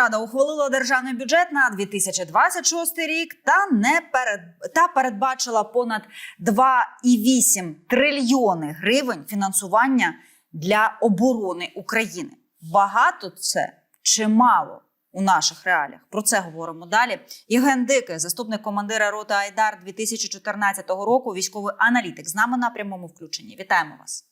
Рада ухвалила державний бюджет на 2026 рік та не перед та передбачила понад 2,8 трильйони гривень фінансування для оборони України. Багато це чи мало у наших реаліях? Про це говоримо далі. Євген Дикий, заступник командира роти Айдар 2014 року, військовий аналітик, з нами на прямому включенні. Вітаємо вас.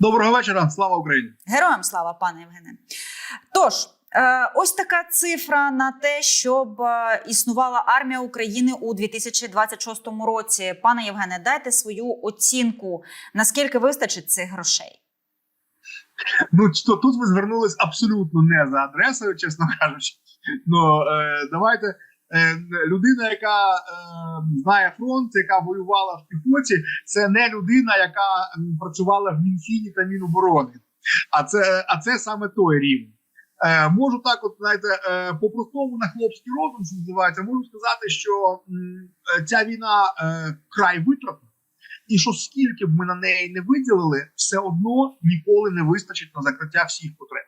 Доброго вечора, слава Україні! Героям слава, пане Євгене. Тож, ось така цифра на те, щоб е, існувала армія України у 2026 році. Пане Євгене, дайте свою оцінку, наскільки вистачить цих грошей. Ну що тут ви звернулись абсолютно не за адресою, чесно кажучи. Ну е, давайте е, людина, яка е, знає фронт, яка воювала в піхоті, це не людина, яка працювала в Мінфіні та Міноборони. А це, а це саме той рівень. Е, можу так, от знаєте, е, по-простому на хлопський розум, що називається, можу сказати, що е, ця війна край витратна. І що скільки б ми на неї не виділили, все одно ніколи не вистачить на закриття всіх потреб.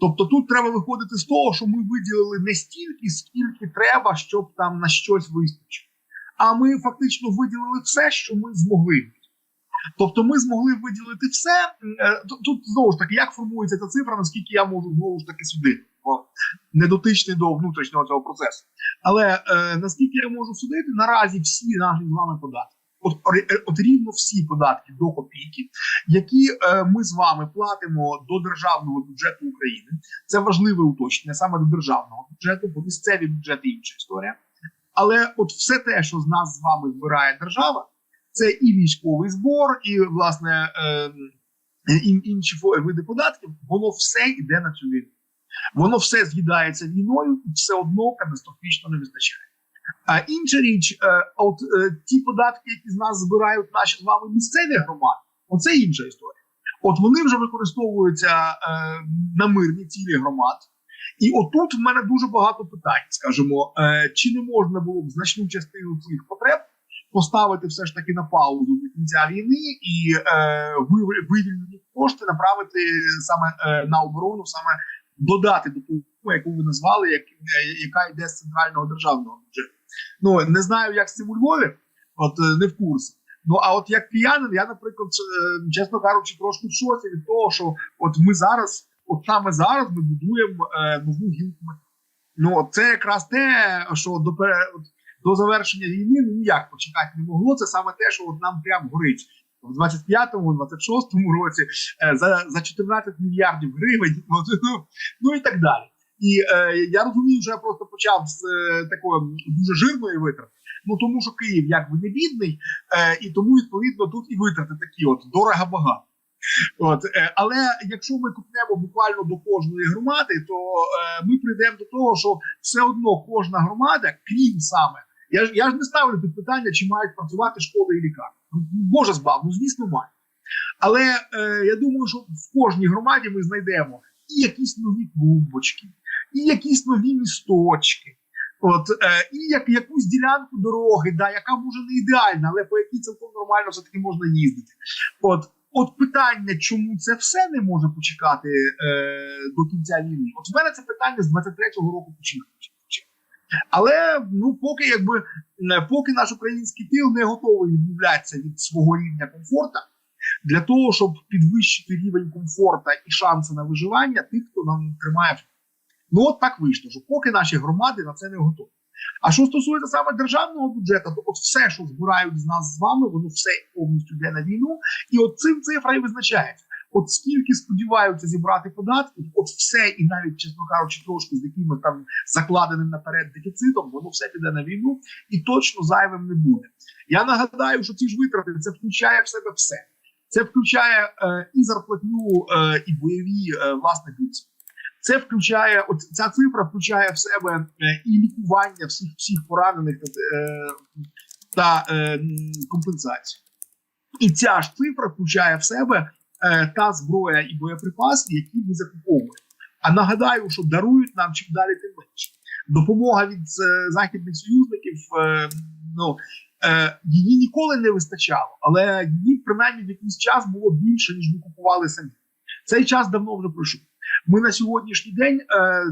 Тобто тут треба виходити з того, що ми виділили не стільки, скільки треба, щоб там на щось вистачило. А ми фактично виділили все, що ми змогли. Тобто ми змогли виділити все. Е, Тут, знову ж таки, як формується ця цифра, наскільки я можу знову ж таки судити, бо не дотичний до внутрішнього цього процесу. Але е, наскільки я можу судити, наразі всі наші з вами податки. От, от рівно всі податки до копійки, які е, ми з вами платимо до державного бюджету України. Це важливе уточнення саме до державного бюджету, бо місцеві бюджети інша історія. Але от все те, що з нас з вами збирає держава, це і військовий збор, і власне е, і, інші види податків, воно все йде на цю війну. Воно все з'їдається війною, і все одно катастрофічно не вистачає. А інша річ, е, от е, ті податки, які з нас збирають наші з вами місцеві громади, оце інша історія. От вони вже використовуються на мирні цілі громад. І отут в мене дуже багато питань, скажімо, чи не можна було б значну частину цих потреб поставити все ж таки на паузу до кінця війни і е, вивільнені кошти направити саме е, на оборону, саме додати до ту, яку ви назвали, як, е, яка йде з центрального державного бюджету. Ну не знаю, як з цим у Львові, от е, не в курсі. Ну а от як киянин, я, наприклад, е, чесно кажучи, трошки в шоці від того, що от ми зараз, от саме зараз, ми будуємо е, нову гілку. Ну це якраз те, що до от, до завершення війни ну ніяк почекати не могло. Це саме те, що от нам прям горить в 25-му, 26-му році е, за, за 14 мільярдів гривень. Ну, ну і так далі. І е, я розумію, що я просто почав з е, такої дуже жирної витрати. Ну тому що Київ якби не бідний, е, і тому відповідно тут і витрати такі, от дорого багато. От, е, але якщо ми купнемо буквально до кожної громади, то е, ми прийдемо до того, що все одно кожна громада, крім саме, я ж я ж не ставлю під питання, чи мають працювати школи і лікарні. Ну, Боже збав, ну звісно, мають. Але е, я думаю, що в кожній громаді ми знайдемо і якісь нові клубочки, і якісь нові місточки. От е, і як якусь ділянку дороги, да, яка може не ідеальна, але по якій цілком нормально все таки можна їздити. От, от питання, чому це все не може почекати е, до кінця війни? От в мене це питання з 23-го року починається. Але ну поки якби е, поки наш український тил не готовий відмовлятися від свого рівня комфорта для того, щоб підвищити рівень комфорта і шанси на виживання тих, хто нам тримає. Ну от так вийшло, що поки наші громади на це не готові. А що стосується саме державного бюджету, то от все, що збирають з нас з вами, воно все повністю йде на війну, і от цим цифра і визначається. От скільки сподіваються зібрати податків, от все, і навіть, чесно кажучи, трошки з якимось там закладеним наперед дефіцитом, воно все піде на війну і точно зайвим не буде. Я нагадаю, що ці ж витрати це включає в себе все. Це включає е, і зарплатню, е, і бойові е, власне бійці. Це включає, от ця цифра включає в себе е, і лікування всіх всіх поранених та, е, та е, компенсацію. І ця ж цифра включає в себе та зброя і боєприпаси, які ми закуповуємо. А нагадаю, що дарують нам чим далі, тим менше. Допомога від е, західних союзників, е, ну е, її ніколи не вистачало, але її принаймні в якийсь час було більше, ніж ми купували самі. Цей час давно вже пройшов. Ми на сьогоднішній день е,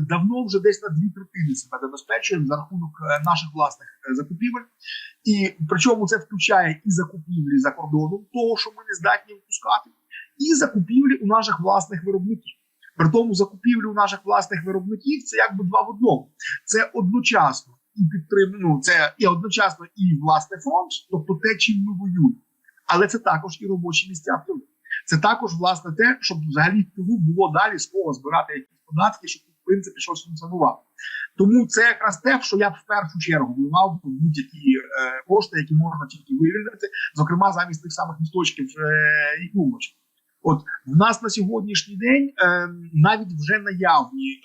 давно вже десь на дві третини себе забезпечуємо за рахунок е, наших власних е, закупівель, і причому це включає і закупівлі за кордоном, того, що ми не здатні випускати, і закупівлі у наших власних виробників. При тому закупівлі у наших власних виробників це якби два в одному. Це одночасно і підтрим... ну, це і одночасно і власне фронт, тобто те, чим ми воюємо, але це також і робочі місця в тилу. Це також власне те, щоб взагалі в тилу було далі з кого збирати якісь податки, щоб в принципі щось функціонувало. Тому це якраз те, що я б в першу чергу вливав будь-які е, кошти, які можна тільки вивільнити, зокрема замість тих самих місточків е, і умочок. От в нас на сьогоднішній день е, навіть вже наявні е,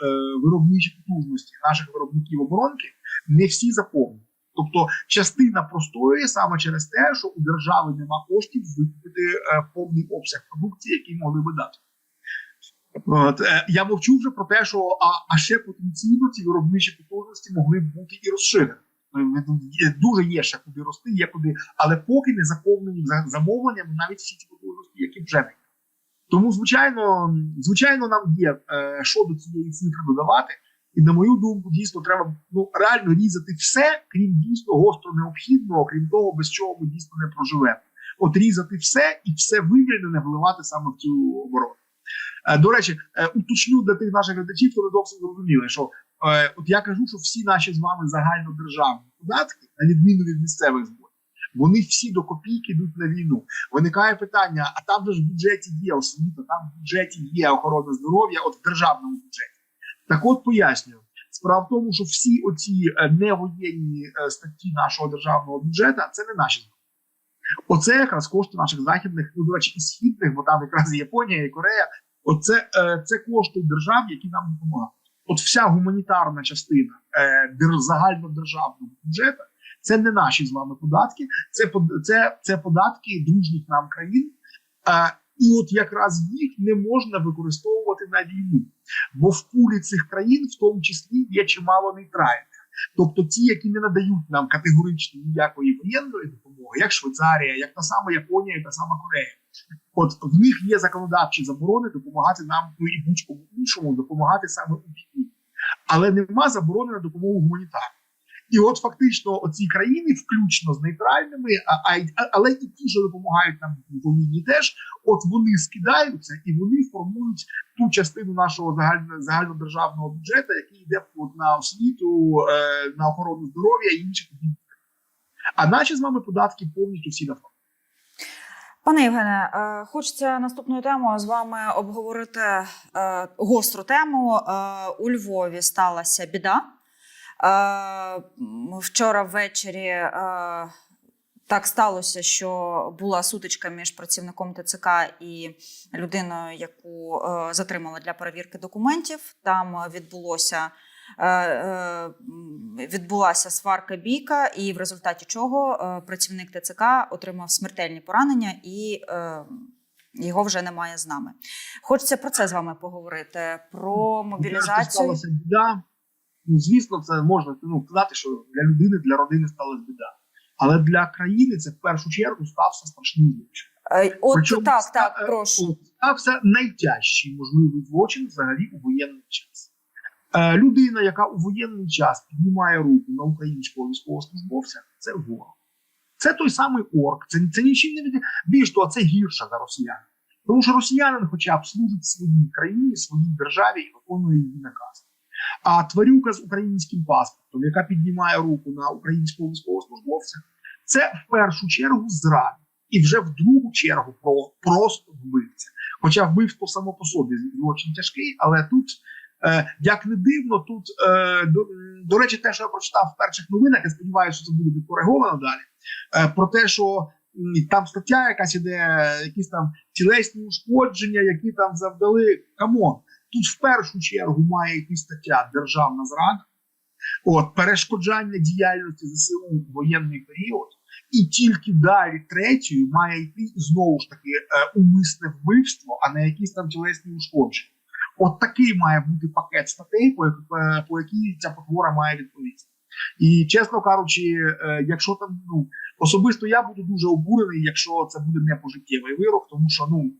виробничі потужності наших виробників оборонки не всі заповнені. Тобто частина простоює саме через те, що у держави нема коштів викупити е, повний обсяг продукції, який могли би дати. От, я мовчу вже про те, що а, а ще потенційно ці виробничі потужності могли б бути і розширені. Дуже є ще куди рости, є куди, але поки не заповнені за- замовленнями навіть всі ці потужності, які вже не. Тому, звичайно, звичайно, нам є е, що до цієї цифри додавати. І на мою думку, дійсно треба ну реально різати все, крім дійсно гостро необхідного, крім того, без чого ми дійсно не проживемо. От різати все і все вивільнене вливати саме в цю оборону. Е, до речі, е, уточню для тих наших глядачів, хто не зовсім зрозуміли, що е, от я кажу, що всі наші з вами загальнодержавні податки, на відміну від місцевих вони всі до копійки йдуть на війну. Виникає питання: а там же ж в бюджеті є освіта, там в бюджеті є охорона здоров'я, от в державному бюджеті. Так от пояснюю. Справа в тому, що всі оці е, невоєнні е, статті нашого державного бюджету це не наші. Оце якраз кошти наших західних, ну до речі, і східних, бо там якраз Японія і Корея. Оце е, це кошти держав, які нам допомагають. От вся гуманітарна частина загальнодержавного бюджету це не наші з вами податки, це це, це податки дружніх нам країн. Е, і от якраз їх не можна використовувати на війну, бо в пулі цих країн, в тому числі, є чимало нейтральних. Тобто ті, які не надають нам категорично ніякої воєнної допомоги, як Швейцарія, як та сама Японія, і та сама Корея. От в них є законодавчі заборони допомагати нам, ну і будь-кому іншому допомагати саме у війні. Але нема заборони на допомогу гуманітарну. І от фактично оці країни, включно з нейтральними, а, а, але і ті, що допомагають нам війні теж, от вони скидаються і вони формують ту частину нашого загально, загальнодержавного бюджету, який йде на освіту, е, на охорону здоров'я і інші подібні. А наші з вами податки повністю всі на фронт. Пане Євгене, е, хочеться наступною темою з вами обговорити е, гостру тему. У Львові сталася біда. Вчора ввечері так сталося, що була сутичка між працівником ТЦК і людиною, яку е, затримали для перевірки документів. Там відбулося. е, е, Відбулася сварка бійка, і в результаті чого працівник ТЦК отримав смертельні поранення, і його вже немає з нами. Хочеться про це з вами поговорити: про мобілізацію. Ну, звісно, це можна ну, сказати, що для людини, для родини сталася біда. Але для країни це в першу чергу стався страшний злочин. Е, От Причому так, ста- так, прошу. Стався найтяжчий можливий злочин взагалі у воєнний час. Е, людина, яка у воєнний час піднімає руку на українського військовослужбовця, це ворог. Це той самий орк. Це, це нічим не від... Більш того, це гірше за росіян. Тому що росіянин, хоча б служить своїй країні, своїй державі і виконує її наказ. А тварюка з українським паспортом, яка піднімає руку на українського військовослужбовця, це в першу чергу зрада. І вже в другу чергу про просто вбивця. Хоча вбивство само по собі злочин тяжкий, але тут, е, як не дивно, тут е, до, до речі, те, що я прочитав в перших новинах, я сподіваюся, що це буде відкориговано далі. Е, про те, що там стаття якась іде, якісь там тілесні ушкодження, які там завдали. Камон, тут в першу чергу має йти стаття державна зрада, от перешкоджання діяльності ЗСУ в воєнний період. І тільки далі третьою має йти знову ж таки е, умисне вбивство, а не якісь там тілесні ушкодження. От такий має бути пакет статей, по, е, по якій ця потвора має відповісти. І чесно кажучи, е, якщо там ну особисто я буду дуже обурений, якщо це буде не пожиттєвий вирок, тому що ну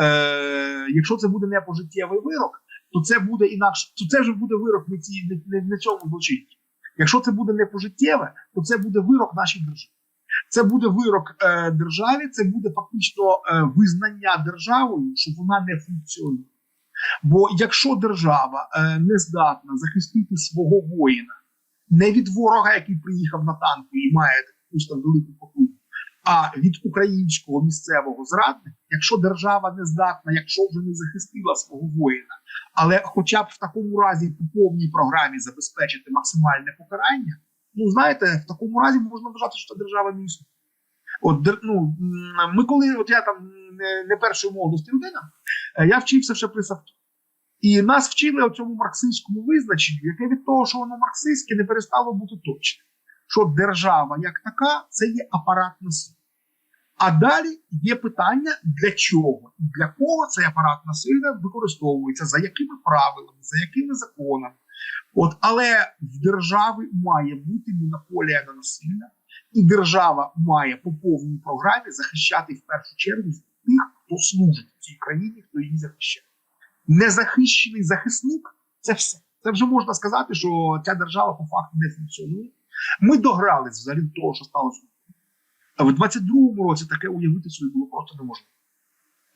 е, якщо це буде не пожиттєвий вирок, то це буде інакше. То це вже буде вирок не, ці, не, не, не цьому злочинці. Якщо це буде не пожиттєве, то це буде вирок нашій державі. Це буде вирок е, державі, це буде фактично е, визнання державою, що вона не функціонує. Бо якщо держава е, не здатна захистити свого воїна не від ворога, який приїхав на танку і має якусь там велику потугу, а від українського місцевого зрадника, якщо держава не здатна, якщо вже не захистила свого воїна, але хоча б в такому разі по повній програмі забезпечити максимальне покарання, ну знаєте, в такому разі можна вважати, що держава не. От ну, ми коли, от я там не, не першої молодості людина, е, я вчився ще при Савкі. І нас вчили цьому марксистському визначенню, яке від того, що воно марксистське, не перестало бути точним. Що держава як така це є апаратна сила. А далі є питання, для чого і для кого цей апаратна сила використовується, за якими правилами, за якими законами. От, але в держави має бути монополія на насилля, і держава має по повній програмі захищати в першу чергу тих, хто служить в цій країні, хто її захищає. Незахищений захисник це все. Це вже можна сказати, що ця держава по факту не функціонує. Ми догрались взагалі до того, що сталося. А в 22-му році таке уявити собі було просто неможливо.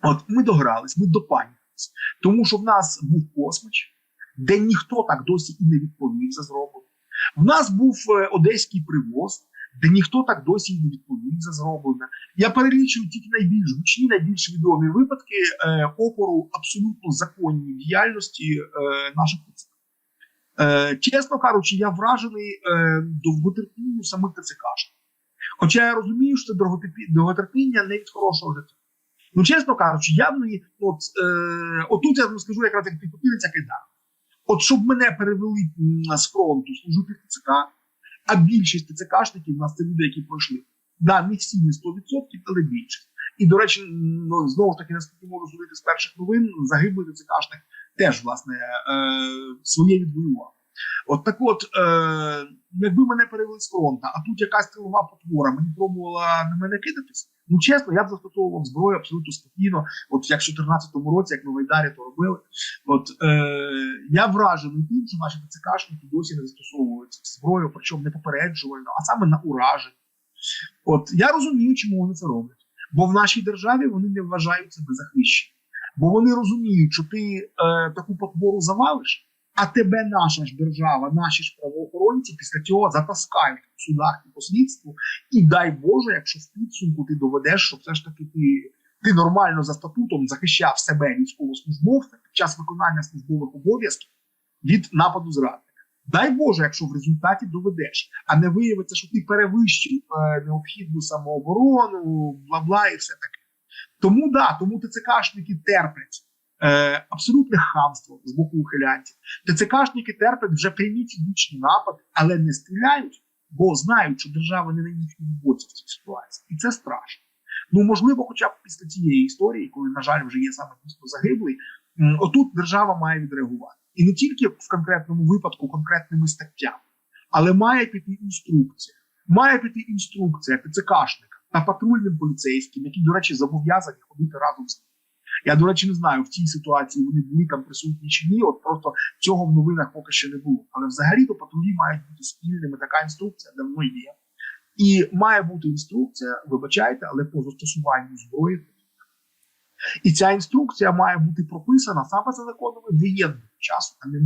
От ми догрались, ми допанялись, тому що в нас був космич, де ніхто так досі і не відповів за зроблене. В нас був е, одеський привоз, де ніхто так досі і не відповів за зроблене. Я перелічую тільки найбільш гучні, найбільш відомі випадки е, опору абсолютно законній діяльності е, наших ТЦК. Е, чесно кажучи, я вражений е, довготерпінню самих ТЦКшників. Хоча я розумію, що це довготерпі- довготерпіння не від хорошого життя. Ну, чесно кажучи, явної, от, е, отут я скажу якраз як підпотилиця кайдан. От щоб мене перевели з фронту служити в ТЦК, а більшість ТЦКшників у нас це люди, які пройшли. Да, не всі не 100%, але більшість. І, до речі, ну, знову ж таки, наскільки можу судити з перших новин, загиблий ТЦКшник теж, власне, е, своє відвоював. От так от, е, якби мене перевели з фронту, а тут якась тилова потвора мені пробувала на мене кидатись, ну чесно, я б застосовував зброю абсолютно спокійно. От як в 2014 році, як ми в Айдарі то робили. От е, я вражений тим, що наші ТЦКшники досі не застосовують зброю, причому не попереджувально, а саме на ураження. От я розумію, чому вони це роблять. Бо в нашій державі вони не вважають себе захищені. Бо вони розуміють, що ти е, таку потвору завалиш, а тебе наша ж держава, наші ж правоохоронці після цього затаскають в судах і по слідству. І дай Боже, якщо в підсумку ти доведеш, що все ж таки ти, ти нормально за статутом захищав себе військовослужбовця під час виконання службових обов'язків від нападу зрадника. Дай Боже, якщо в результаті доведеш, а не виявиться, що ти перевищив е, необхідну самооборону, бла бла і все таке. Тому да, тому ТЦКшники терплять е, абсолютне хамство з боку ухилянців. ТЦКшники терплять вже прямі фізичні напади, але не стріляють, бо знають, що держава не на їхньому боці в цій ситуації, і це страшно. Ну можливо, хоча б після цієї історії, коли, на жаль, вже є саме дійсно загиблий, отут держава має відреагувати. І не тільки в конкретному випадку конкретними статтями, але має піти інструкція. Має піти інструкція ТЦКшника та патрульним поліцейським, які, до речі, зобов'язані ходити разом з. Я, до речі, не знаю, в цій ситуації вони були там присутні чи ні. От просто цього в новинах поки що не було. Але взагалі то патрулі мають бути спільними. Така інструкція давно є. І має бути інструкція, вибачайте, але по застосуванню зброї. І ця інструкція має бути прописана саме за законами воєнного часу, а не.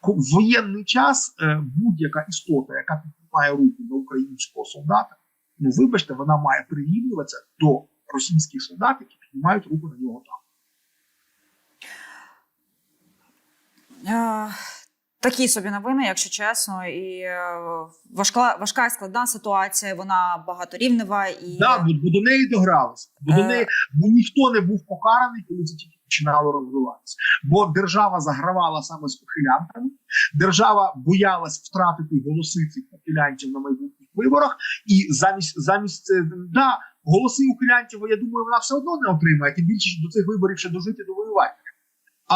Ко- В воєнний час е, будь-яка істота, яка піднімає руку до українського солдата, ну вибачте, вона має прирівнюватися до російських солдат, які піднімають руку на нього там. Такі собі новини, якщо чесно, і е, важка, важка і складна ситуація. Вона багаторівнева і Да, бо, бо до неї догралися. Бо до Е. неї бо ніхто не був покараний, коли це тільки починало розвиватися. Бо держава загравала саме з ухилянтами, держава боялась втратити голоси цих ухилянтів на майбутніх виборах, і замість замість е, да, голоси ухилянтів, я думаю, вона все одно не отримає. Тим більше до цих виборів ще дожити довоювати.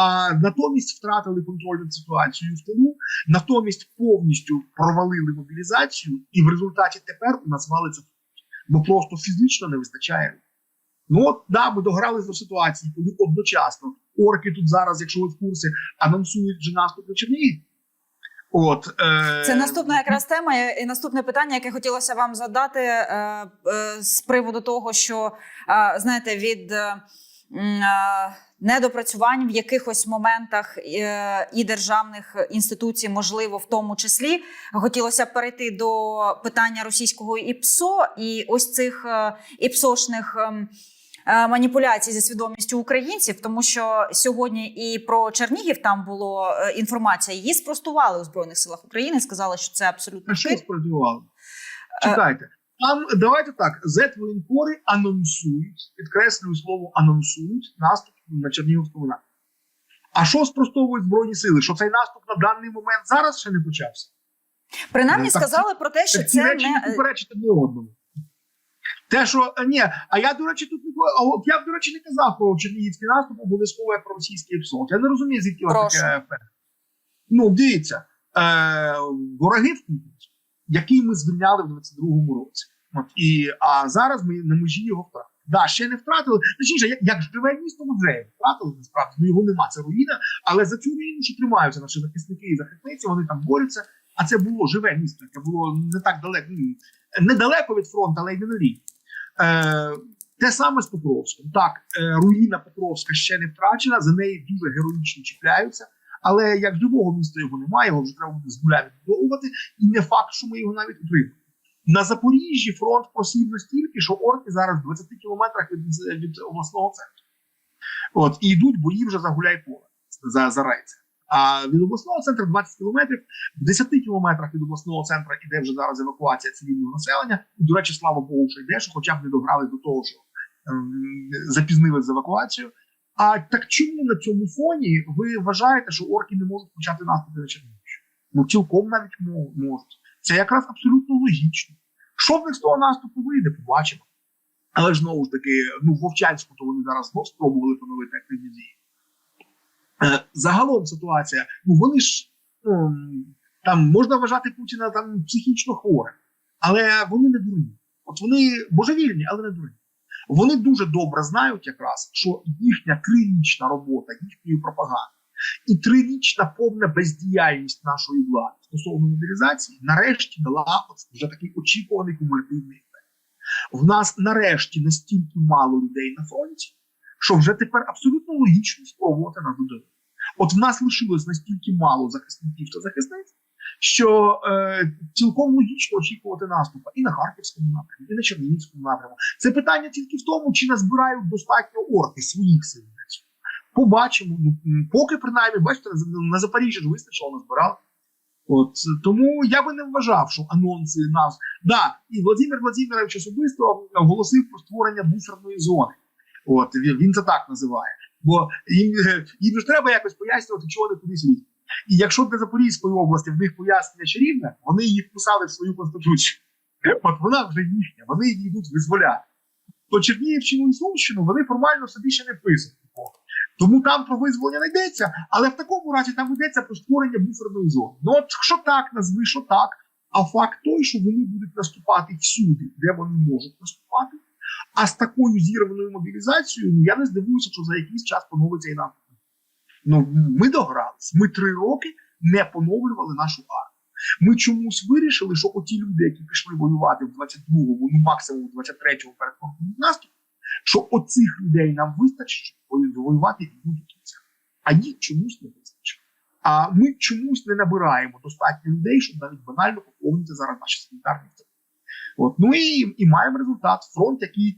А натомість втратили контроль над ситуацією в тилу, натомість повністю провалили мобілізацію, і в результаті тепер у нас валиться бо просто фізично не вистачає. Ну от да, ми дограли до ситуації, коли одночасно орки тут зараз, якщо ви в курсі, анонсують вже наступ на Чернігів. От е, Це наступна якраз тема і наступне питання, яке хотілося вам задати е, е, з приводу того, що е, знаєте, від е, е, недопрацювань в якихось моментах е, і державних інституцій, можливо, в тому числі, хотілося перейти до питання російського ІПСО і ось цих е, іпсошних. е, Маніпуляцій зі свідомістю українців, тому що сьогодні і про Чернігів там було е, інформація. Її спростували у збройних силах України. Сказали, що це абсолютно що хиб. спрацювало? Чекайте. Там давайте так: зет-воєнкори анонсують, підкреслюю слово анонсують наступ на Чернігівському напрямку. А що спростовують Збройні сили? Що цей наступ на даний момент зараз ще не почався? Принаймні Ну, так сказали про те, що Так це речі не не одному. Те, що е, ні, а я, до речі, тут от я б, до речі, не казав про чернігівський наступ, обов'язково про російський епсот. Я не розумію, звідки таке Ну, дивіться, е, вороги в Купінську, який ми звільняли в 22-му році. От, і, а зараз ми на межі його втратили. Да, ще не втратили. Точніше, як, як живе місто, ми вже втратили, насправді, ну його нема, це руїна, але за цю руїну ще тримаються наші захисники і захисниці, вони там борються. А це було живе місто, яке було не так далеко, недалеко від фронту, але й не на лінії. Е, те саме з Покровськом. Так, е, руїна Покровська ще не втрачена, за неї дуже героїчно чіпляються. Але як живого міста його немає, його вже треба буде з нуля відбудовувати, і не факт, що ми його навіть отримаємо. На Запоріжжі фронт просів настільки, що орки зараз в 20 кілометрах від, від обласного центру. От, і йдуть бої вже за гуляй поле за, за рейці. А від обласного центру 20 кілометрів, в 10 кілометрах від обласного центру іде вже зараз евакуація цивільного населення. І, до речі, слава Богу, що йде, що хоча б не дограли до того, що ем, запізнили з евакуацією. А так чому на цьому фоні ви вважаєте, що орки не можуть почати наступи на Чернігівщину? Ну цілком навіть можуть. Це якраз абсолютно логічно. Що в них з того наступу вийде, побачимо. Але ж знову ж таки, ну в Вовчанську то вони зараз спробували поновити активні дії. Е, Загалом ситуація, ну вони ж ну, там можна вважати Путіна там психічно хворим, але вони не дурні. От вони божевільні, але не дурні. Вони дуже добре знають якраз, що їхня трирічна робота, їхньої пропаганди і трирічна повна бездіяльність нашої влади стосовно мобілізації нарешті дала вже такий очікуваний кумулятивний ефект. В нас нарешті настільки мало людей на фронті, що вже тепер абсолютно логічно спробувати нас додати. От в нас лишилось настільки мало захисників та захисниць, що е, цілком логічно очікувати наступу і на Харківському напрямку, і на Чернігівському напрямку. Це питання тільки в тому, чи назбирають достатньо орки своїх сил. Побачимо. Ну, поки принаймні, бачите, на- Запоріжжі ж вистачило назбирали. От тому я би не вважав, що анонси нас. Да, і Владимир Владимирович особисто оголосив про створення буферної зони. От він це так називає. Бо їм, е, їм ж треба якось пояснювати, чого вони кудись лізуть. І якщо для Запорізької області в них пояснення чарівне, вони її вписали в свою конституцію. От вона вже їхня, вони її йдуть визволяти. То Чернігівщину і Сумщину вони формально собі ще не вписують. Тому там про визволення не йдеться, але в такому разі там йдеться про створення буферної зони. Ну от що так, назви, що так. А факт той, що вони будуть наступати всюди, де вони можуть наступати. А з такою зірваною мобілізацією, ну я не здивуюся, що за якийсь час поновиться і наступ. Ну ми догрались. Ми три роки не поновлювали нашу армію. Ми чомусь вирішили, що оті люди, які пішли воювати в 22-му, ну максимум в 23-му перед фронтом наступ, що оцих людей нам вистачить, щоб воювати і до кінця. А їх чомусь не вистачить. А ми чомусь не набираємо достатньо людей, щоб навіть банально поповнити зараз наші санітарні центри. От ну і, і маємо результат. Фронт, який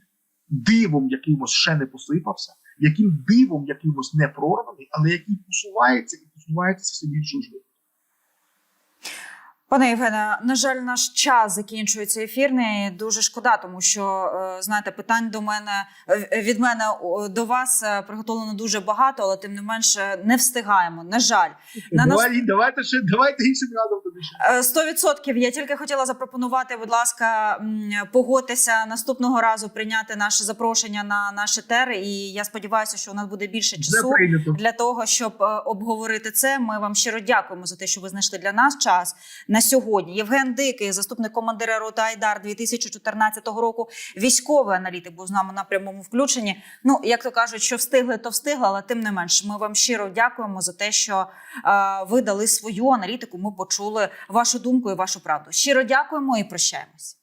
дивом якимось ще не посипався, яким дивом якимось не прорваний, але який посувається і посувається все більше швидко. Пане Євгене, на жаль, наш час закінчується ефірний. Дуже шкода, тому що е, знаєте, питань до мене е, від мене до вас е, приготовлено дуже багато, але тим не менше не встигаємо. На жаль, На нас- давайте ще давайте іншим разом. Е, Сто відсотків. Я тільки хотіла запропонувати, будь ласка, погодьтеся наступного разу прийняти наше запрошення на наш етер. І я сподіваюся, що у нас буде більше часу для того, щоб обговорити це. Ми вам щиро дякуємо за те, що ви знайшли для нас час на сьогодні. Євген Дикий, заступник командира роти Айдар 2014 року, військовий аналітик, був з нами на прямому включенні. Ну як то кажуть, що встигли, то встигли, але тим не менш, ми вам щиро дякуємо за те, що е, ви дали свою аналітику. Ми почули вашу думку і вашу правду. Щиро дякуємо і прощаємось.